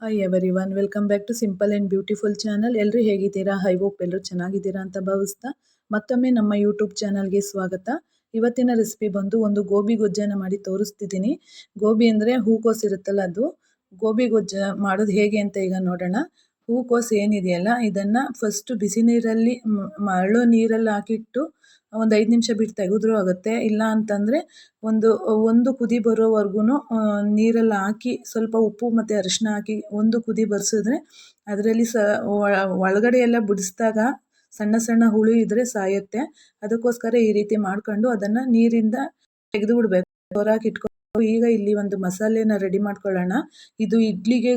Hi everyone welcome back to simple and beautiful channel ಎಲ್ಲರೂ ಹೇಗಿದ್ದೀರಾ? High hope ಎಲ್ಲರೂ ಚೆನ್ನಾಗಿದ್ದೀರಾ ಅಂತ ಭಾವಿಸ್ತಾ ಮತ್ತೊಮ್ಮೆ ನಮ್ಮ ಯೂಟ್ಯೂಬ್ ಚಾನಲ್ಗೆ ಸ್ವಾಗತ. ಇವತ್ತಿನ ರೆಸಿಪಿ ಬಂದು ಒಂದು ಗೋಬಿ ಗೊಜ್ಜನ್ನು ಮಾಡಿ ತೋರಿಸ್ತಿದ್ದೀನಿ. ಗೋಬಿ ಅಂದರೆ ಹೂಕೋಸು ಇರುತ್ತಲ್ಲ ಅದು. ಗೋಬಿ ಗೊಜ್ಜ ಮಾಡೋದು ಹೇಗೆ ಅಂತ ಈಗ ನೋಡೋಣ. ಹೂಕೋಸು ಏನಿದೆಯಲ್ಲ, ಇದನ್ನು ಫಸ್ಟು ಬಿಸಿ ನೀರಲ್ಲಿ ಮರಳು ನೀರಲ್ಲಿ ಹಾಕಿಟ್ಟು ಒಂದು ಐದು ನಿಮಿಷ ಬಿಟ್ಟು ತೆಗೆದ್ರೂ ಆಗುತ್ತೆ. ಇಲ್ಲ ಅಂತಂದರೆ ಒಂದು ಒಂದು ಕುದಿ ಬರೋವರೆಗೂ ನೀರಲ್ಲಿ ಹಾಕಿ ಸ್ವಲ್ಪ ಉಪ್ಪು ಮತ್ತು ಅರಿಶಿನ ಹಾಕಿ ಒಂದು ಕುದಿ ಬರ್ಸಿದ್ರೆ ಅದರಲ್ಲಿ ಸ ಒಳಗಡೆ ಎಲ್ಲ ಬಿಡಿಸಿದಾಗ ಸಣ್ಣ ಸಣ್ಣ ಹುಳು ಇದ್ದರೆ ಸಾಯುತ್ತೆ. ಅದಕ್ಕೋಸ್ಕರ ಈ ರೀತಿ ಮಾಡ್ಕೊಂಡು ಅದನ್ನು ನೀರಿಂದ ತೆಗೆದು ಬಿಡಬೇಕು. ಹೊರಗೆ ಇಟ್ಕೊಂಡು ಈಗ ಇಲ್ಲಿ ಒಂದು ಮಸಾಲೆನ ರೆಡಿ ಮಾಡ್ಕೊಳ್ಳೋಣ. ಇದು ಇಡ್ಲಿಗೆ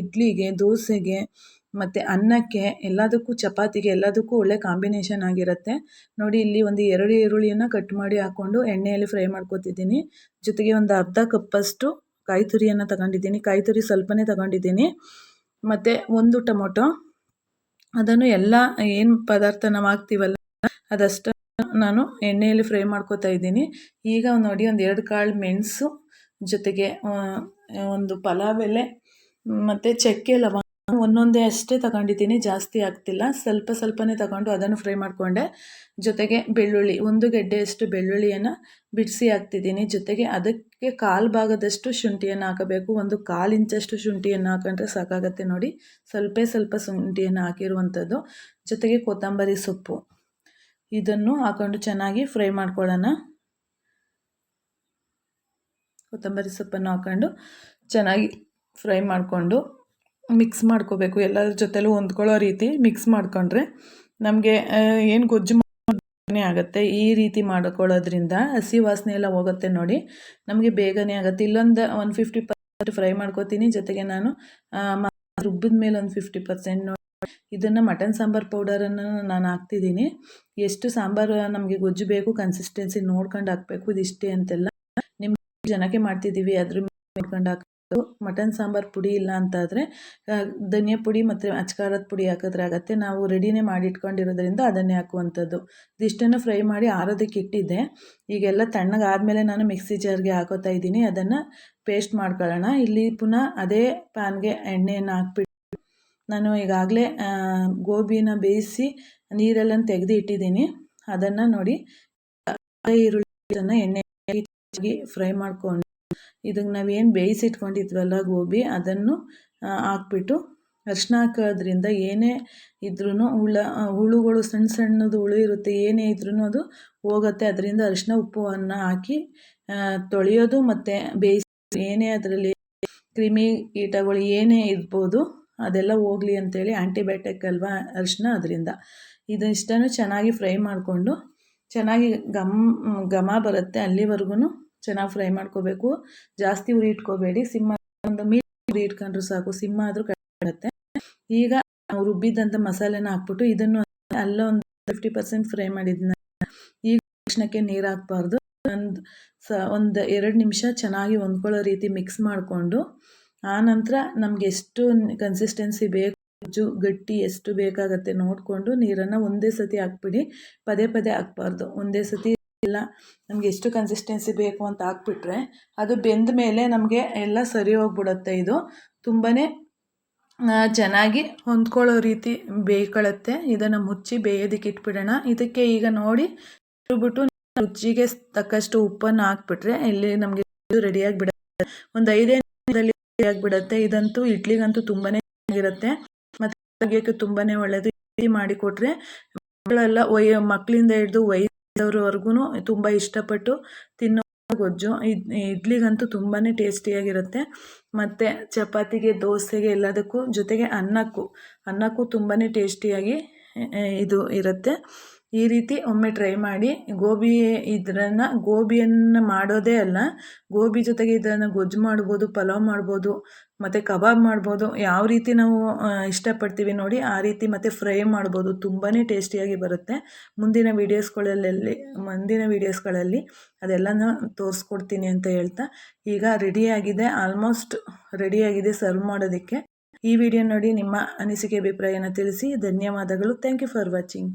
ಇಡ್ಲಿಗೆ, ದೋಸೆಗೆ ಮತ್ತು ಅನ್ನಕ್ಕೆ ಎಲ್ಲದಕ್ಕೂ ಚಪಾತಿಗೆ ಎಲ್ಲದಕ್ಕೂ ಒಳ್ಳೆ ಕಾಂಬಿನೇಷನ್ ಆಗಿರುತ್ತೆ. ನೋಡಿ, ಇಲ್ಲಿ ಒಂದು ಎರಡು ಈರುಳ್ಳಿಯನ್ನು ಕಟ್ ಮಾಡಿ ಹಾಕ್ಕೊಂಡು ಎಣ್ಣೆಯಲ್ಲಿ ಫ್ರೈ ಮಾಡ್ಕೊತಿದ್ದೀನಿ. ಜೊತೆಗೆ ಒಂದು ಅರ್ಧ ಕಪ್ಪಷ್ಟು ಕಾಯಿ ತುರಿಯನ್ನು ತಗೊಂಡಿದ್ದೀನಿ. ಕಾಯಿ ತುರಿ ಸ್ವಲ್ಪನೇ ತಗೊಂಡಿದ್ದೀನಿ. ಮತ್ತು ಒಂದು ಟೊಮೊಟೊ. ಅದನ್ನು ಎಲ್ಲ ಏನು ಪದಾರ್ಥ ನಾವು ಹಾಕ್ತೀವಲ್ಲ ಅದಷ್ಟು ನಾನು ಎಣ್ಣೆಯಲ್ಲಿ ಫ್ರೈ ಮಾಡ್ಕೋತಾ ಇದ್ದೀನಿ. ಈಗ ನೋಡಿ, ಒಂದು ಎರಡು ಕಾಳು ಮೆಣಸು, ಜೊತೆಗೆ ಒಂದು ಪಲಾವ್ ಎಲೆ, ಮತ್ತು ಚಕ್ಕೆ ಲವಂಗ. ಒಂದೊಂದೇ ಅಷ್ಟೇ ತಗೊಂಡಿದ್ದೀನಿ, ಜಾಸ್ತಿ ಆಗ್ತಿಲ್ಲ. ಸ್ವಲ್ಪ ಸ್ವಲ್ಪನೇ ತಗೊಂಡು ಅದನ್ನು ಫ್ರೈ ಮಾಡಿಕೊಂಡೆ. ಜೊತೆಗೆ ಬೆಳ್ಳುಳ್ಳಿ, ಒಂದು ಗೆಡ್ಡೆಯಷ್ಟು ಬೆಳ್ಳುಳ್ಳಿಯನ್ನು ಬಿಡಿಸಿ ಹಾಕ್ತಿದ್ದೀನಿ. ಜೊತೆಗೆ ಅದಕ್ಕೆ ಕಾಲು ಭಾಗದಷ್ಟು ಶುಂಠಿಯನ್ನು ಹಾಕಬೇಕು. ಒಂದು ಕಾಲು ಇಂಚಷ್ಟು ಶುಂಠಿಯನ್ನು ಹಾಕೊಂಡ್ರೆ ಸಾಕಾಗತ್ತೆ ನೋಡಿ. ಸ್ವಲ್ಪ ಸ್ವಲ್ಪ ಶುಂಠಿಯನ್ನು ಹಾಕಿರುವಂಥದ್ದು. ಜೊತೆಗೆ ಕೊತ್ತಂಬರಿ ಸೊಪ್ಪು. ಇದನ್ನು ಹಾಕೊಂಡು ಚೆನ್ನಾಗಿ ಫ್ರೈ ಮಾಡ್ಕೊಳ್ಳೋಣ. ಕೊತ್ತಂಬರಿ ಸೊಪ್ಪನ್ನು ಹಾಕೊಂಡು ಚೆನ್ನಾಗಿ ಫ್ರೈ ಮಾಡಿಕೊಂಡು ಮಿಕ್ಸ್ ಮಾಡ್ಕೋಬೇಕು, ಎಲ್ಲರ ಜೊತೆಲೂ ಹೊಂದ್ಕೊಳ್ಳೋ ರೀತಿ ಮಿಕ್ಸ್ ಮಾಡ್ಕೊಂಡ್ರೆ ನಮಗೆ ಏನು ಗೊಜ್ಜು ಆಗುತ್ತೆ. ಈ ರೀತಿ ಮಾಡ್ಕೊಳ್ಳೋದ್ರಿಂದ ಹಸಿ ವಾಸನೆ ಎಲ್ಲ ಹೋಗುತ್ತೆ ನೋಡಿ. ನಮಗೆ ಬೇಗನೆ ಆಗುತ್ತೆ. ಇಲ್ಲೊಂದು ಒನ್ ಫಿಫ್ಟಿ ಪರ್ಸೆಂಟ್ ಫ್ರೈ ಮಾಡ್ಕೋತೀನಿ. ಜೊತೆಗೆ ನಾನು ರುಬ್ಬಿದ ಮೇಲೆ ಒಂದು ಫಿಫ್ಟಿ ಪರ್ಸೆಂಟ್ ನೋಡಿ. ಇದನ್ನು ಮಟನ್ ಸಾಂಬಾರು ಪೌಡರನ್ನು ನಾನು ಹಾಕ್ತಿದ್ದೀನಿ. ಎಷ್ಟು ಸಾಂಬಾರು ನಮಗೆ ಗೊಜ್ಜು ಬೇಕು ಕನ್ಸಿಸ್ಟೆನ್ಸಿ ನೋಡ್ಕೊಂಡು ಹಾಕಬೇಕು, ಇದಿಷ್ಟೇ ಅಂತೆಲ್ಲ ನಿಮ್ಮ ಜನಕ್ಕೆ ಮಾಡ್ತಿದ್ದೀವಿ. ಅದ್ರ ನೋಡ್ಕೊಂಡು ಹಾಕಿ ಮಟನ್ ಸಾಂಬಾರು ಪುಡಿ ಇಲ್ಲ ಅಂತಾದರೆ ಧನಿಯಾ ಪುಡಿ ಮತ್ತು ಅಚ್ಕಾರದ ಪುಡಿ ಹಾಕಿದ್ರೆ ಆಗುತ್ತೆ. ನಾವು ರೆಡಿನೇ ಮಾಡಿ ಇಟ್ಕೊಂಡಿರೋದ್ರಿಂದ ಅದನ್ನೇ ಹಾಕುವಂಥದ್ದು. ಇದಿಷ್ಟನ್ನು ಫ್ರೈ ಮಾಡಿ ಆರೋದಕ್ಕೆ ಇಟ್ಟಿದ್ದೆ. ಈಗೆಲ್ಲ ತಣ್ಣಗಾದಮೇಲೆ ನಾನು ಮಿಕ್ಸಿ ಜಾರ್ಗೆ ಹಾಕೋತಾ ಇದ್ದೀನಿ. ಅದನ್ನು ಪೇಸ್ಟ್ ಮಾಡ್ಕೊಳ್ಳೋಣ. ಇಲ್ಲಿ ಪುನಃ ಅದೇ ಪ್ಯಾನ್ಗೆ ಎಣ್ಣೆಯನ್ನು ಹಾಕ್ಬಿಟ್ಟು ನಾನು ಈಗಾಗಲೇ ಗೋಬಿನ ಬೇಯಿಸಿ ನೀರೆಲ್ಲ ತೆಗೆದು ಇಟ್ಟಿದ್ದೀನಿ. ಅದನ್ನು ನೋಡಿ ಈರುಳ್ಳಿ ಎಣ್ಣೆ ಫ್ರೈ ಮಾಡ್ಕೊಂಡು ಇದಕ್ಕೆ ನಾವೇನು ಬೇಯಿಸಿಟ್ಕೊಂಡಿದ್ವಲ್ಲ ಗೋಬಿ, ಅದನ್ನು ಹಾಕ್ಬಿಟ್ಟು ಅರಿಶಿನ ಹಾಕೋದ್ರಿಂದ ಏನೇ ಇದ್ರೂ ಹುಳ ಹುಳುಗಳು ಸಣ್ಣ ಸಣ್ಣದು ಹುಳು ಇರುತ್ತೆ, ಏನೇ ಇದ್ರೂ ಅದು ಹೋಗುತ್ತೆ. ಅದರಿಂದ ಅರಿಶಿನ ಉಪ್ಪುವನ್ನು ಹಾಕಿ ತೊಳೆಯೋದು ಮತ್ತು ಬೇಯಿಸಿ ಏನೇ ಅದರಲ್ಲಿ ಕ್ರಿಮಿ ಕೀಟಗಳು ಏನೇ ಇರ್ಬೋದು ಅದೆಲ್ಲ ಹೋಗಲಿ ಅಂತೇಳಿ ಆ್ಯಂಟಿಬಯೋಟಿಕ್ ಅಲ್ವಾ ಅರಿಶಿನ ಅದರಿಂದ. ಇದಿಷ್ಟನ್ನು ಚೆನ್ನಾಗಿ ಫ್ರೈ ಮಾಡಿಕೊಂಡು ಚೆನ್ನಾಗಿ ಗಮ್ ಘಮ ಬರುತ್ತೆ ಅಲ್ಲಿವರೆಗೂ ಚೆನ್ನಾಗಿ ಫ್ರೈ ಮಾಡ್ಕೋಬೇಕು. ಜಾಸ್ತಿ ಉರಿ ಇಟ್ಕೋಬೇಡಿ. ಸಿಮ್ಮ ಒಂದು ಮೀಟ್ ಉರಿ ಇಟ್ಕೊಂಡ್ರು ಸಾಕು. ಸಿಮ್ಮ ಆದರೂ ಕಡಿಮೆ ಈಗ ನಾವು ರುಬ್ಬಿದ್ದಂಥ ಮಸಾಲೆನ ಹಾಕ್ಬಿಟ್ಟು ಇದನ್ನು ಅಲ್ಲ ಒಂದು ಫಿಫ್ಟಿ ಪರ್ಸೆಂಟ್ ಫ್ರೈ ಮಾಡಿದ್ನ ಈಗ ತಕ್ಷಣಕ್ಕೆ ನೀರು ಹಾಕ್ಬಾರ್ದು. ಒಂದು ಸ ಒಂದು ಎರಡು ನಿಮಿಷ ಚೆನ್ನಾಗಿ ಹೊಂದ್ಕೊಳ್ಳೋ ರೀತಿ ಮಿಕ್ಸ್ ಮಾಡಿಕೊಂಡು ಆನಂತರ ನಮಗೆ ಎಷ್ಟು ಕನ್ಸಿಸ್ಟೆನ್ಸಿ ಬೇಕು ಜು ಗಟ್ಟಿ ಎಷ್ಟು ಬೇಕಾಗತ್ತೆ ನೋಡಿಕೊಂಡು ನೀರನ್ನು ಒಂದೇ ಸತಿ ಹಾಕ್ಬಿಡಿ. ಪದೇ ಪದೇ ಹಾಕ್ಬಾರ್ದು. ಒಂದೇ ಸತಿ ಎಲ್ಲ ನಮಗೆ ಎಷ್ಟು ಕನ್ಸಿಸ್ಟೆನ್ಸಿ ಬೇಕು ಅಂತ ಹಾಕ್ಬಿಟ್ರೆ ಅದು ಬೆಂದ ಮೇಲೆ ನಮಗೆ ಎಲ್ಲ ಸರಿ ಹೋಗ್ಬಿಡುತ್ತೆ ಇದು. ತುಂಬಾ ಚೆನ್ನಾಗಿ ಹೊಂದ್ಕೊಳ್ಳೋ ರೀತಿ ಬೇಯ್ಕೊಳ್ಳುತ್ತೆ ಇದನ್ನು ಮುಚ್ಚಿ ಬೇಯೋದಕ್ಕೆ ಇಟ್ಬಿಡೋಣ. ಇದಕ್ಕೆ ಈಗ ನೋಡಿ ಬಿಟ್ಟು ರುಚಿಗೆ ತಕ್ಕಷ್ಟು ಉಪ್ಪನ್ನು ಹಾಕ್ಬಿಟ್ರೆ ಇಲ್ಲಿ ನಮಗೆ ರೆಡಿಯಾಗಿ ಬಿಡುತ್ತೆ ಒಂದು ಐದೇ ನಿಮಿಷದಲ್ಲಿ ಆಗಿಬಿಡುತ್ತೆ. ಇದಂತೂ, ಇಡ್ಲಿಗಂತೂ ತುಂಬಾ ಚೆನ್ನಾಗಿರುತ್ತೆ. ಮತ್ತು ತುಂಬಾ ಒಳ್ಳೆಯದು ಮಾಡಿಕೊಟ್ರೆ ಮಕ್ಕಳೆಲ್ಲ ಮಕ್ಕಳಿಂದ ಹಿಡಿದು ವೈ ಅವ್ರವರೆಗೂ ತುಂಬ ಇಷ್ಟಪಟ್ಟು ತಿನ್ನೋ ಗೊಜ್ಜು. ಇಡ್ಲಿಗಂತೂ ತುಂಬಾ ಟೇಸ್ಟಿಯಾಗಿರುತ್ತೆ. ಮತ್ತು ಚಪಾತಿಗೆ, ದೋಸೆಗೆ ಎಲ್ಲದಕ್ಕೂ ಜೊತೆಗೆ ಅನ್ನಕ್ಕೂ. ಅನ್ನಕ್ಕೂ ತುಂಬಾ ಟೇಸ್ಟಿಯಾಗಿ ಇದು ಇರುತ್ತೆ. ಈ ರೀತಿ ಒಮ್ಮೆ ಟ್ರೈ ಮಾಡಿ ಗೋಬಿ ಇದನ್ನು ಗೋಬಿಯನ್ನು ಮಾಡೋದೇ ಅಲ್ಲ, ಗೋಬಿ ಜೊತೆಗೆ ಇದನ್ನು ಗೊಜ್ಜು ಮಾಡ್ಬೋದು, ಪಲಾವ್ ಮಾಡ್ಬೋದು, ಮತ್ತು ಕಬಾಬ್ ಮಾಡ್ಬೋದು, ಯಾವ ರೀತಿ ನಾವು ಇಷ್ಟಪಡ್ತೀವಿ ನೋಡಿ ಆ ರೀತಿ ಮತ್ತು ಫ್ರೈ ಮಾಡ್ಬೋದು. ತುಂಬಾ ಟೇಸ್ಟಿಯಾಗಿ ಬರುತ್ತೆ. ಮುಂದಿನ ವೀಡಿಯೋಸ್ಗಳಲ್ಲಿ ಮುಂದಿನ ವೀಡಿಯೋಸ್ಗಳಲ್ಲಿ ಅದೆಲ್ಲನೂ ತೋರಿಸ್ಕೊಡ್ತೀನಿ ಅಂತ ಹೇಳ್ತಾ, ಈಗ ರೆಡಿಯಾಗಿದೆ ಆಲ್ಮೋಸ್ಟ್ ರೆಡಿಯಾಗಿದೆ ಸರ್ವ್ ಮಾಡೋದಕ್ಕೆ. ಈ ವಿಡಿಯೋ ನೋಡಿ ನಿಮ್ಮ ಅನಿಸಿಕೆ, ಅಭಿಪ್ರಾಯನ ತಿಳಿಸಿ. ಧನ್ಯವಾದಗಳು. Thank you for watching